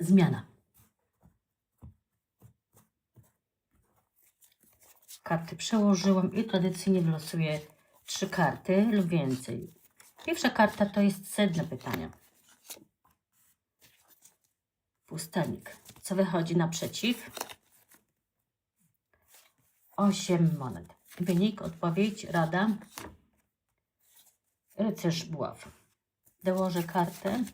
Zmiana. Karty przełożyłam i tradycyjnie wylosuję trzy karty lub więcej. Pierwsza karta to jest sedno pytania. Pustelnik. Co wychodzi naprzeciw? Osiem monet. Wynik, odpowiedź, rada. Rycerz buław. Dołożę kartę.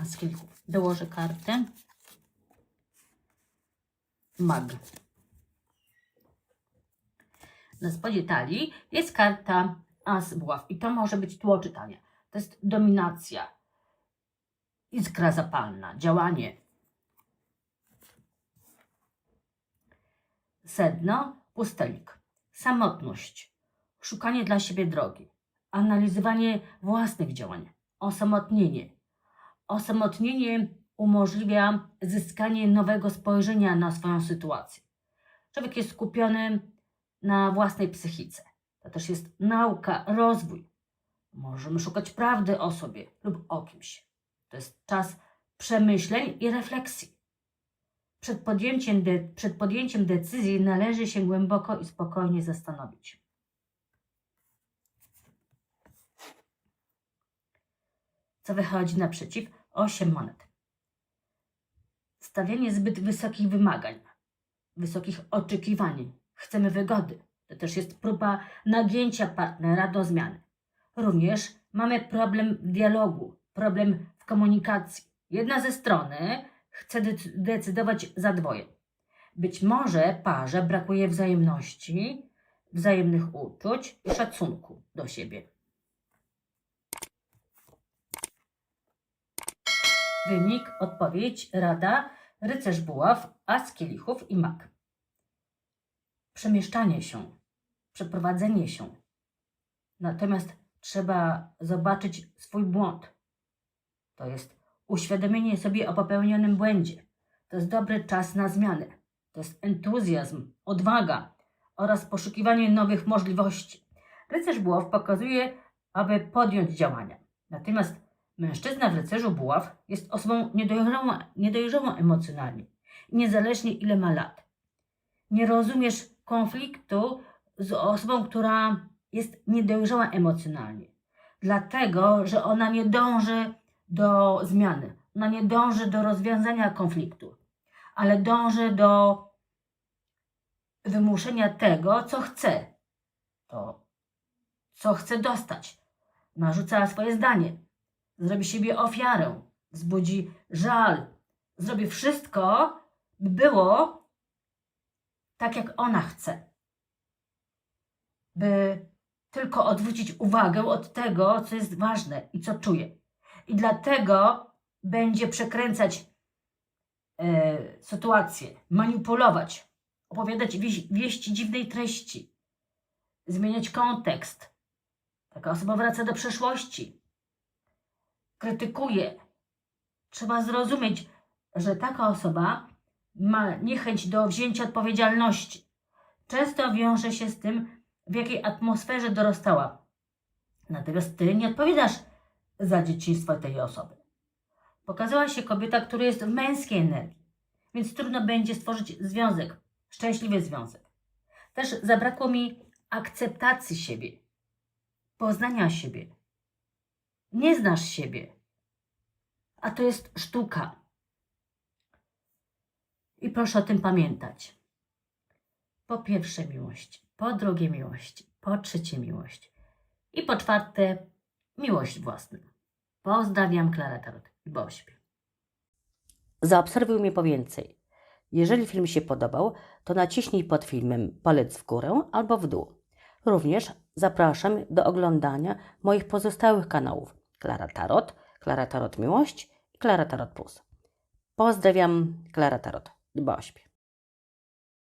A z kilków. Dołożę kartę. Mag. Na spodzie talii jest karta As buław i to może być tło czytania. To jest dominacja, iskra zapalna, działanie. Sedno, pustelik, samotność, szukanie dla siebie drogi, analizowanie własnych działań, osamotnienie. Osamotnienie umożliwia zyskanie nowego spojrzenia na swoją sytuację. Człowiek jest skupiony na własnej psychice. To też jest nauka, rozwój. Możemy szukać prawdy o sobie lub o kimś. To jest czas przemyśleń i refleksji. Przed podjęciem, de- przed podjęciem decyzji należy się głęboko i spokojnie zastanowić. Co wychodzi naprzeciw? Osiem monet. Stawianie zbyt wysokich wymagań, wysokich oczekiwań. Chcemy wygody. To też jest próba nagięcia partnera do zmiany. Również mamy problem dialogu, problem w komunikacji. Jedna ze strony chce dec- decydować za dwoje. Być może parze brakuje wzajemności, wzajemnych uczuć i szacunku do siebie. Wynik, odpowiedź, rada, rycerz buław, as kielichów i mak. Przemieszczanie się, przeprowadzenie się. Natomiast trzeba zobaczyć swój błąd. To jest uświadomienie sobie o popełnionym błędzie. To jest dobry czas na zmianę. To jest entuzjazm, odwaga oraz poszukiwanie nowych możliwości. Rycerz buław pokazuje, aby podjąć działania. Natomiast mężczyzna w rycerzu buław jest osobą niedojrzałą, niedojrzałą emocjonalnie, niezależnie ile ma lat. Nie rozumiesz konfliktu z osobą, która jest niedojrzała emocjonalnie, dlatego że ona nie dąży do zmiany, ona nie dąży do rozwiązania konfliktu, ale dąży do wymuszenia tego, co chce, to co chce dostać. Narzuca swoje zdanie, zrobi siebie ofiarę, wzbudzi żal, zrobi wszystko, by było tak, jak ona chce. By tylko odwrócić uwagę od tego, co jest ważne i co czuje. I dlatego będzie przekręcać e, sytuację, manipulować, opowiadać wieś, wieści dziwnej treści, zmieniać kontekst. Taka osoba wraca do przeszłości, krytykuje. Trzeba zrozumieć, że taka osoba ma niechęć do wzięcia odpowiedzialności. Często wiąże się z tym, w jakiej atmosferze dorastała. Natomiast ty nie odpowiadasz za dzieciństwo tej osoby. Pokazała się kobieta, która jest w męskiej energii, więc trudno będzie stworzyć związek, szczęśliwy związek. Też zabrakło mi akceptacji siebie, poznania siebie. Nie znasz siebie, a to jest sztuka. I proszę o tym pamiętać. Po pierwsze miłość, po drugie miłość, po trzecie miłość i po czwarte miłość własna. Pozdrawiam, Klara Tarot i Bośpie. Zaobserwuj mnie po więcej. Jeżeli film się podobał, to naciśnij pod filmem palec w górę albo w dół. Również zapraszam do oglądania moich pozostałych kanałów Klara Tarot, Klara Tarot Miłość i Klara Tarot Plus. Pozdrawiam, Klara Tarot. Dba o siebie.